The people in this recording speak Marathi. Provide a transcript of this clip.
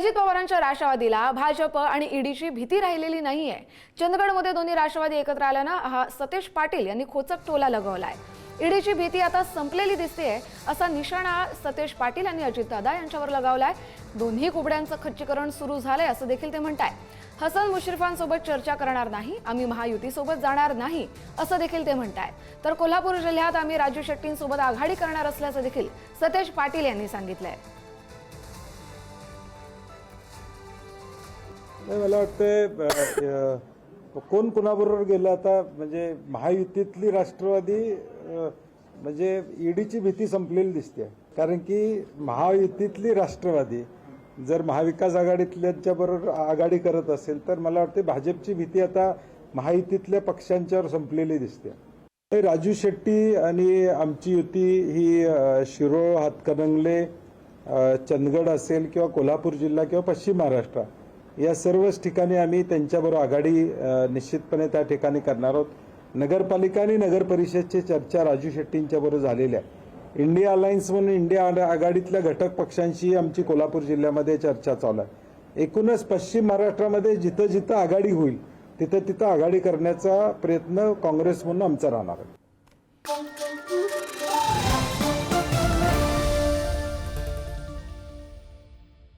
अजित पवारांच्या राष्ट्रवादीला भाजप आणि ईडीची भीती राहिलेली नाहीये. चंदगडमध्ये दोन्ही राष्ट्रवादी एकत्र आल्यानं हा सतेश पाटील यांनी खोचक टोला लगवलाय. ईडीची भीती आता संपलेली दिसतेय असा निशाणा सतेश पाटील यांनी अजितदादा यांच्यावर लगावलाय. दोन्ही कुबड्यांचं खच्चीकरण सुरू झालंय असं देखील ते म्हणताय हसन मुश्रीफांसोबत चर्चा करणार नाही आम्ही महायुतीसोबत जाणार नाही असं देखील ते म्हणताय तर कोल्हापूर जिल्ह्यात आम्ही राजू शेट्टींसोबत आघाडी करणार असल्याचं देखील सतेश पाटील यांनी सांगितलंय. नाही मला वाटतं कोण कोणाबरोबर गेलं आता म्हणजे महायुतीतली राष्ट्रवादी म्हणजे ईडीची भीती संपलेली दिसते. कारण की महायुतीतली राष्ट्रवादी जर महाविकास आघाडीतल्यांच्या बरोबर आघाडी करत असेल तर मला वाटते भाजपची भीती आता महायुतीतल्या पक्षांच्यावर संपलेली दिसते. हे राजू शेट्टी आणि आमची युती ही शिरोळ हातकणंगले चंदगड असेल किंवा कोल्हापूर जिल्हा किंवा पश्चिम महाराष्ट्र या सर्वच ठिकाणी आम्ही त्यांच्याबरोबर आघाडी निश्चितपणे त्या ठिकाणी करणार आहोत. नगरपालिका आणि नगर परिषदची चर्चा राजू शेट्टींच्या बरोबर आहे इंडिया अलायन्स म्हणून इंडिया आघाडीतल्या घटक पक्षांशी आमची कोल्हापूर जिल्ह्यामध्ये चर्चा चालू आहे. एकूणच पश्चिम महाराष्ट्रामध्ये जिथं जिथं आघाडी होईल तिथं तिथं आघाडी करण्याचा प्रयत्न काँग्रेस म्हणून आमचा राहणार आहे.